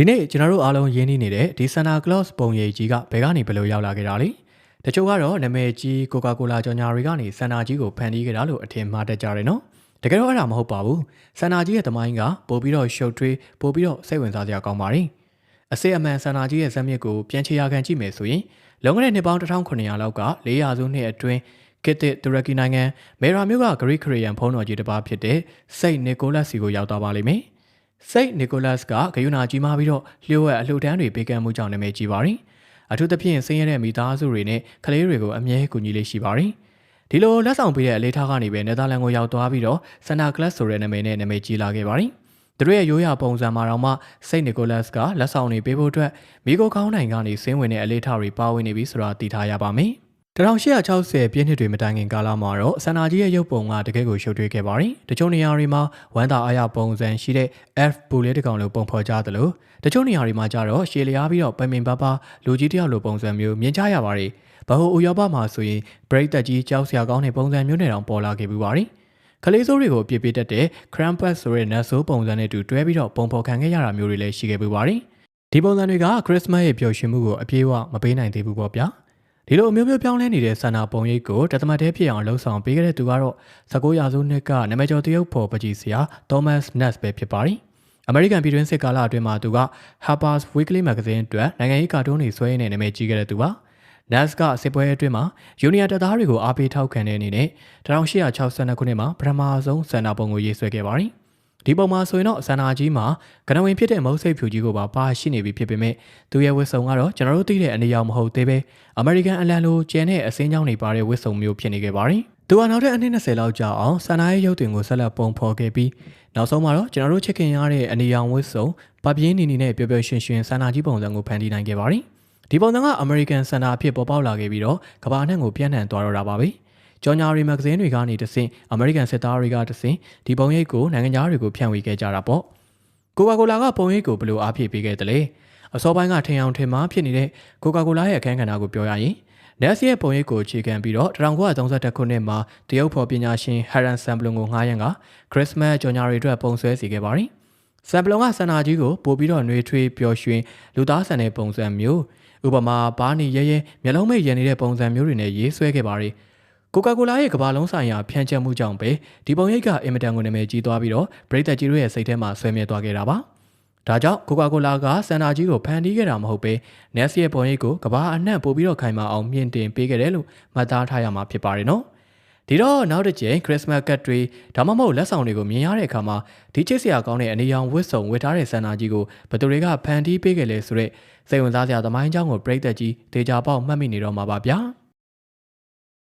ဒီနေ့ကျွန်တော်တို့အားလုံးရင်းနှီးနေတဲ့ဒီ Santa Claus ပုံရိပ်ကြီးကဘယ်ကနေဘယ်လိုရောက်လာခဲ့တာလဲတချို့ကတော့နာမည်ကြီး Coca-Cola ကြော်ညာတွေကနေဆန်နာကြီးကိုဖန်တီးခဲ့တာလို့အထင်မှားတတ်ကြတယ်နော်တကယ်တော့အဲ့ဒါမဟုတ်ပါဘူးဆန်နာကြီးရဲ့သမိုင်းကပို့ပြီးတော့ရှုပ်ထွေးပို့ပြီးတော့စိတ်ဝင်စားစရာကောင်းပါတယ်အစစ်အမှန်ဆန်နာကြီးရဲ့ဇက်မြစ်ကိုပြန်ချေရခံကြည့်မယ်ဆိုရင်လွန်ခဲ့တဲ့နှစ်ပေါင်း1900လောက်က400စုနှစ်အတွင်းကစ်တစ်တူရကီနိုင်ငံမေရာမြို့ကဂရိခရီယန်ဖုံးတော်ကြီးတစ်ပါးဖြစ်တဲ့စိတ်နီကိုလက်စီကိုရောက်သွားပါလိမ့်မယ်။ စိတ်နီကိုလတ်ကဂယုဏကြီးမားပြီးတော့လျှို့ဝှက်အလှူဒန်းတွေပေးကမ်းမှုကြောင့်နာမည်ကြီးပါတယ်။အထူးသဖြင့်ဆင်းရဲတဲ့မိသားစုတွေနဲ့ကလေးတွေကိုအမြဲကူညီလေးရှိပါတယ်။ဒီလိုလက်ဆောင်ပေးတဲ့အလေးထားကနေပဲနယ်သာလန်ကိုရောက်သွားပြီးတော့ဆန်နာကလပ်ဆိုတဲ့နာမည်နဲ့နာမည်ကြီးလာခဲ့ပါတယ်။သူတို့ရဲ့ရိုးရာပုံစံမှာတော့မှစိတ်နီကိုလတ်ကလက်ဆောင်တွေပေးဖို့အတွက်မိโกခေါင်းနိုင်ကနေဆင်းဝင်တဲ့အလေးထားတွေပါဝင်နေပြီဆိုတာသိထားရပါမယ်။ 1860ပြည့်နှစ်တွေမတိုင်ခင်ကာလမှာတော့ဆန္နာကြီးရဲ့ရုပ်ပုံကတကယ်ကိုရှုပ်ထွေးခဲ့ပါတယ်။တချို့နေရာတွေမှာဝမ်းသာအားရပုံစံရှိတဲ့ F ဘူလေးတစ်ကောင်လိုပုံဖော်ကြသလိုတချို့နေရာတွေမှာကျတော့ရှည်လျားပြီးတော့ပင်ပင်ပါပါလူကြီးတယောက်လိုပုံစံမျိုးမြင်ကြရပါတယ်။ဘဟုဥရောပမှာဆိုရင်ဘရိတ်တက်ကြီးကြောက်စရာကောင်းတဲ့ပုံစံမျိုးနဲ့တောင်ပေါ်လာခဲ့ပူပါတယ်။ကလေးစိုးတွေကိုပြစ်ပြတတ်တဲ့ Krampus ဆိုတဲ့နတ်ဆိုးပုံစံနဲ့တူတွဲပြီးတော့ပုံဖော်ခံခဲ့ရတာမျိုးတွေလည်းရှိခဲ့ပူပါတယ်။ဒီပုံစံတွေကခရစ်စမတ်ရဲ့ပျော်ရွှင်မှုကိုအပြည့်အဝမပေးနိုင်သေးဘူးပေါ့ဗျာ။ ဒီလိုအမျိုးမျိုးပြောင်းလဲနေတဲ့ဆန္ဒပုံရိပ်ကိုတသမတ်တည်းဖြစ်အောင်လှုံ့ဆော်ပေးခဲ့တဲ့သူကတော့19ရာစုနှစ်ကနာမည်ကျော်တရုတ်ဖော်ပကြီးဆရာ Thomas Ness ပဲဖြစ်ပါတယ်။ American ပြည်တွင်းစစ်ကာလအတွင်းမှာသူက Harper's Weekly Magazine အတွက်နိုင်ငံရေးကာတွန်းတွေဆွဲရင်းနဲ့နာမည်ကြီးခဲ့တဲ့သူပါ။ Ness ကစစ်ပွဲအတွင်းမှာယူနီယံတပ်သားတွေကိုအားပေးထောက်ခံတဲ့အနေနဲ့1862ခုနှစ်မှာပထမဆုံးဆန္ဒပုံကိုရေးဆွဲခဲ့ပါတယ်။ ဒီပုံမှာဆိုရင်တော့ဆန္ဒကြီးမှာကနဝင်ဖြစ်တဲ့မုတ်စိတ်ဖြူကြီးကိုပါပါရှိနေပြီဖြစ်ပေမဲ့သူရဲ့ဝတ်စုံကတော့ကျွန်တော်တို့သိတဲ့အနေရောင်မဟုတ်သေးပဲအမေရိကန်အလံလိုကျန်တဲ့အစင်းကြောင်းတွေပါတဲ့ဝတ်စုံမျိုးဖြစ်နေခဲ့ပါတယ်။သူကနောက်တဲ့အနည်း20လောက်ကြာအောင်ဆန္ဒရဲ့ရုပ်တင်ကိုဆက်လက်ပုံဖော်ခဲ့ပြီးနောက်ဆုံးမှာတော့ကျွန်တော်တို့ချစ်ခင်ရတဲ့အနေရောင်ဝတ်စုံပပြင်းနေနေနဲ့ပျော်ပျော်ရွှင်ရွှင်ဆန္ဒကြီးပုံစံကိုဖန်တီးနိုင်ခဲ့ပါတယ်။ဒီပုံစံကအမေရိကန်ဆန္ဒအဖြစ်ပေါ်ပေါက်လာခဲ့ပြီးတော့ကမ္ဘာနဲ့ကိုပြန့်နှံ့သွားတော့တာပါပဲ။ ကြော်ညာရီမဂ္ဂဇင်းတွေကနေတဆင့်အမေရိကန်စစ်သားတွေကတဆင့်ဒီပုံရိပ်ကိုနိုင်ငံသားတွေကိုဖြန့်ဝေခဲ့ကြတာပေါ့ကိုကာကိုလာကပုံရိပ်ကိုဘယ်လိုအားဖြည့်ပေးခဲ့တယ်လဲအစောပိုင်းကထင်အောင်ထင်မှားဖြစ်နေတဲ့ကိုကာကိုလာရဲ့အခန်းကဏ္ဍကိုပြောရရင် Ness ရဲ့ပုံရိပ်ကိုအခြေခံပြီးတော့1932ခုနှစ်မှာတရုတ်ဖော်ပညာရှင် Haran Samplon ကိုငှားရန်က Christmas ကြော်ညာရီအတွက်ပုံဆွဲစီခဲ့ပါတယ်။ Samplon ကဆန္ဒကြီးကိုပို့ပြီးတော့နှွေးထွေးပျော်ရွှင်လူသားဆန်တဲ့ပုံစံမျိုးဥပမာဘားနီရဲရဲမျက်လုံးမိတ်ရနေတဲ့ပုံစံမျိုးတွေနဲ့ရေးဆွဲခဲ့ပါတယ်။ ကိုကာကိုလာရဲ့ကမ္ဘာလုံးဆိုင်ရာဖြန့်ကျက်မှုကြောင့်ပဲဒီပုံရိပ်ကအင်မတန်ကိုနာမည်ကြီးသွားပြီးတော့ပရိသတ်ကြီးတို့ရဲ့စိတ်ထဲမှာဆွဲမြဲသွားခဲ့တာပါ။ဒါကြောင့်ကိုကာကိုလာကစန်နာကြီးကိုဖန်တီးခဲ့တာမဟုတ်ပဲနက်ဆီရဲ့ပုံရိပ်ကိုကမ္ဘာအနှံ့ပို့ပြီးတော့ခိုင်မာအောင်မြင့်တင်ပေးခဲ့တယ်လို့မှတ်သားထားရမှာဖြစ်ပါတယ်နော်။ဒီတော့နောက်တစ်ချိန်ခရစ်စမတ်ကတ်တွေဒါမှမဟုတ်လက်ဆောင်တွေကိုမြင်ရတဲ့အခါမှာဒီချစ်စရာကောင်းတဲ့အနေရောင်ဝတ်စုံဝတ်ထားတဲ့ဆန္ဒကြီးကိုဘသူတွေကဖန်တီးပေးခဲ့လဲဆိုတော့စိတ်ဝင်စားစရာသမိုင်းကြောင်းကိုပြိသက်ကြီးဒေတာပေါက်မှတ်မိနေတော့မှာပါဗျာ။